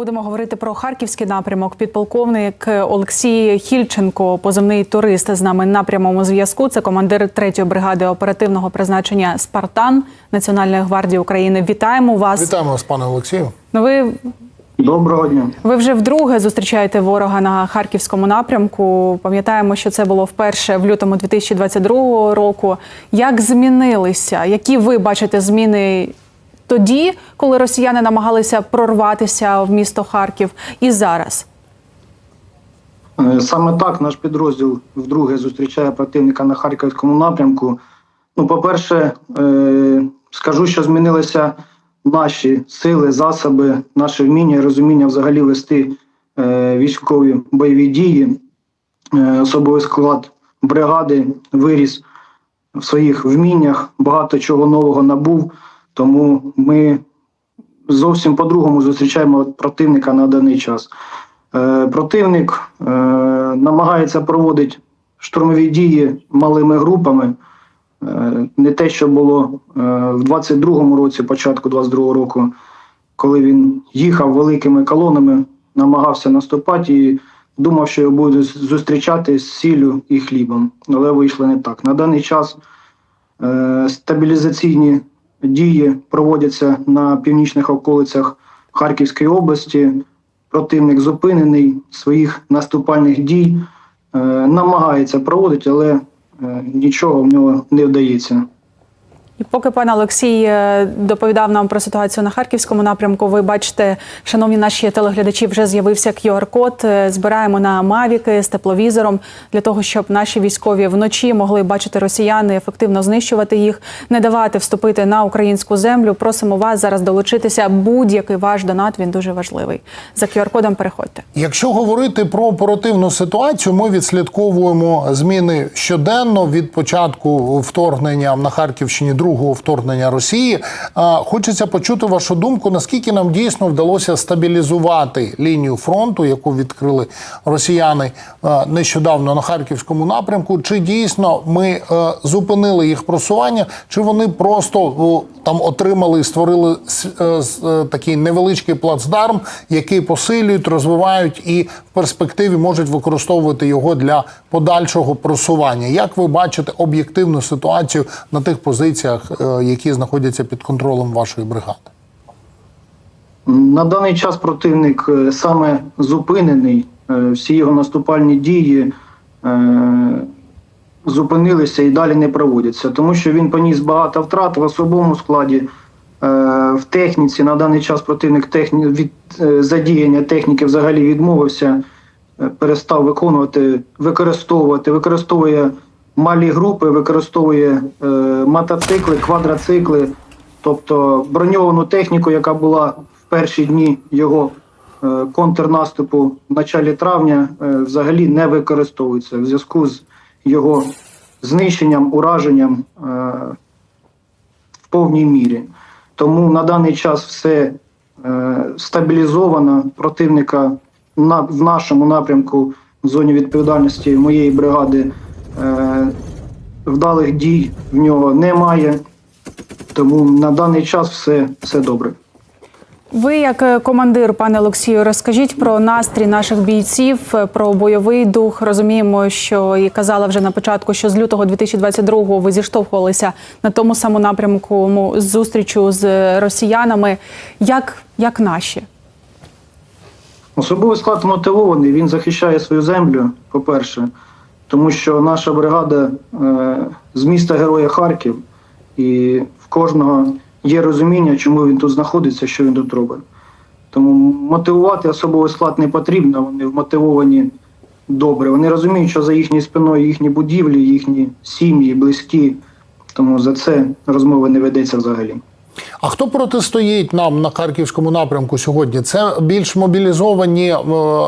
Будемо говорити про харківський напрямок. Підполковник Олексій Хільченко, позивний турист, з нами на прямому зв'язку. Це командир 3-ї бригади оперативного призначення Спартан Національної гвардії України. Вітаємо вас. Вітаємо вас, пане Олексію. Ну, ви, Доброго дня. ви вже вдруге зустрічаєте ворога на харківському напрямку. Пам'ятаємо, що це було вперше в лютому 2022 року. Як змінилися? Які ви бачите зміни тоді, коли росіяни намагалися прорватися в місто Харків, і зараз? Е, Саме так наш підрозділ вдруге зустрічає противника на харківському напрямку. Ну, по-перше, е, скажу, що змінилися наші сили, засоби, наше вміння і розуміння взагалі вести е, військові бойові дії. Особовий склад бригади виріс в своїх вміннях, багато чого нового набув. Тому ми зовсім по-другому зустрічаємо противника на даний час. Е, Противник е, намагається проводити штурмові дії малими групами. Е, Не те, що було в 22-му році, початку 22-го року, коли він їхав великими колонами, намагався наступати і думав, що його будуть зустрічати з сіллю і хлібом. Але вийшло не так. На даний час Стабілізаційні дії проводяться на північних околицях Харківської області. Противник зупинений своїх наступальних дій, е, намагається проводити, але е, нічого в нього не вдається. Поки пан Олексій е, доповідав нам про ситуацію на харківському напрямку, ви бачите, шановні наші телеглядачі, вже з'явився QR-код. Е, Збираємо на мавіки з тепловізором для того, щоб наші військові вночі могли бачити росіяни, ефективно знищувати їх, не давати вступити на українську землю. Просимо вас зараз долучитися. Будь-який ваш донат він дуже важливий. За QR-кодом переходьте. Якщо говорити про оперативну ситуацію, ми відслідковуємо зміни щоденно від початку вторгнення на Харківщині другого вторгнення Росії. Хочеться почути вашу думку, наскільки нам дійсно вдалося стабілізувати лінію фронту, яку відкрили росіяни нещодавно на харківському напрямку. Чи дійсно ми е, зупинили їх просування, чи вони просто там отримали і створили е, е, такий невеличкий плацдарм, який посилюють, розвивають і перспективі можуть використовувати його для подальшого просування. Як ви бачите об'єктивну ситуацію на тих позиціях, е, які знаходяться під контролем вашої бригади? На даний час противник е, саме зупинений, е, всі його наступальні дії зупинилися і далі не проводяться, тому що він поніс багато втрат в особовому складі. В техніці. На даний час противник техні... від е, задіяння техніки взагалі відмовився, е, перестав виконувати, використовувати, використовує малі групи, використовує е, мотоцикли, квадроцикли, тобто броньовану техніку, яка була в перші дні його е, контрнаступу в началі травня, е, взагалі не використовується в зв'язку з його знищенням, ураженням е, повній мірі. Тому на даний час все е, стабілізовано. Противника на, в нашому напрямку в зоні відповідальності моєї бригади е, вдалих дій в нього немає. Тому на даний час все, все добре. Ви, як е, командир, пане Олексію, розкажіть про настрій наших бійців, е, про бойовий дух. Розуміємо, що і казала вже на початку, що з лютого 2022-го ви зіштовхувалися на тому самому напрямку м, з з росіянами. Як, як наші? Особовий склад мотивований, він захищає свою землю, по-перше, тому що наша бригада е, з міста Героя Харків, і в кожного є розуміння, чому він тут знаходиться, що він тут робить. Тому мотивувати особовий склад не потрібно, вони вмотивовані добре. Вони розуміють, що за їхньою спиною їхні будівлі, їхні сім'ї, близькі. Тому за це розмови не ведеться взагалі. А хто протистоїть нам на харківському напрямку сьогодні? Це більш мобілізовані е,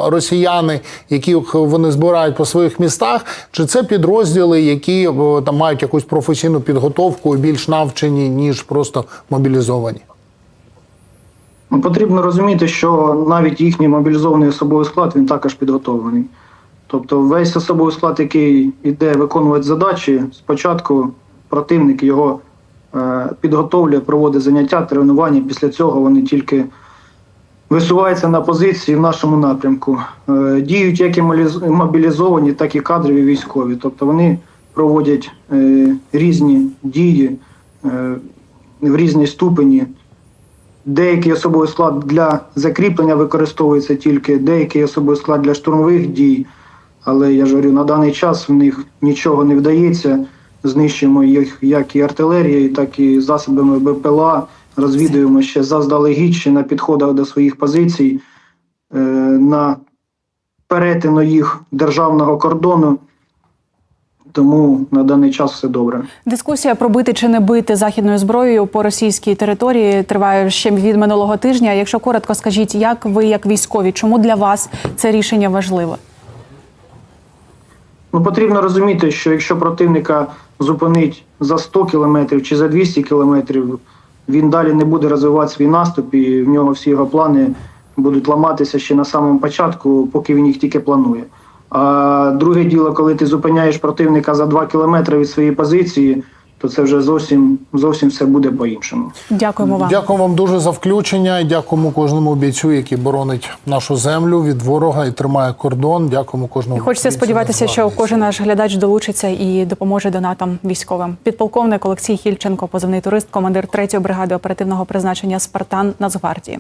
росіяни, яких вони збирають по своїх містах, чи це підрозділи, які е, там мають якусь професійну підготовку і більш навчені, ніж просто мобілізовані? Ну, Потрібно розуміти, що навіть їхній мобілізований особовий склад він також підготовлений. Тобто весь особовий склад, який йде виконувати задачі, спочатку противник його підготовлює, проводить заняття, тренування. Після цього вони тільки висувається на позиції в нашому напрямку. Е, Діють як і мобілізовані, так і кадрові військові. Тобто вони проводять е, різні дії е, в різній ступені. Деякий особовий склад для закріплення використовується тільки, деякий особовий склад для штурмових дій. Але я ж говорю, на даний час в них нічого не вдається. Знищуємо їх як і артилерією, так і засобами БПЛА. Розвідуємо ще заздалегідь, ще на підходах до своїх позицій, е, на перетину їх державного кордону. Тому на даний час все добре. Дискусія про бити чи не бити західною зброєю по російській території триває ще від минулого тижня. Якщо коротко скажіть, як ви, як військові, чому для вас це рішення важливе? Ну, потрібно розуміти, що якщо противника зупинить за 100 кілометрів чи за 200 кілометрів, він далі не буде розвивати свій наступ, і в нього всі його плани будуть ламатися ще на самому початку, поки він їх тільки планує. А друге діло, коли ти зупиняєш противника за 2 кілометри від своєї позиції, то це вже зовсім зовсім все буде по-іншому. Дякуємо вам. Дякую вам дуже за включення. і Дякуємо кожному бійцю, який боронить нашу землю від ворога і тримає кордон. Дякуємо кожному. Хочеться сподіватися, що кожен наш глядач долучиться і допоможе донатам військовим. Підполковник Олексій Хільченко, позивний турист, командир 3-ї бригади оперативного призначення Спартан Нацгвардії.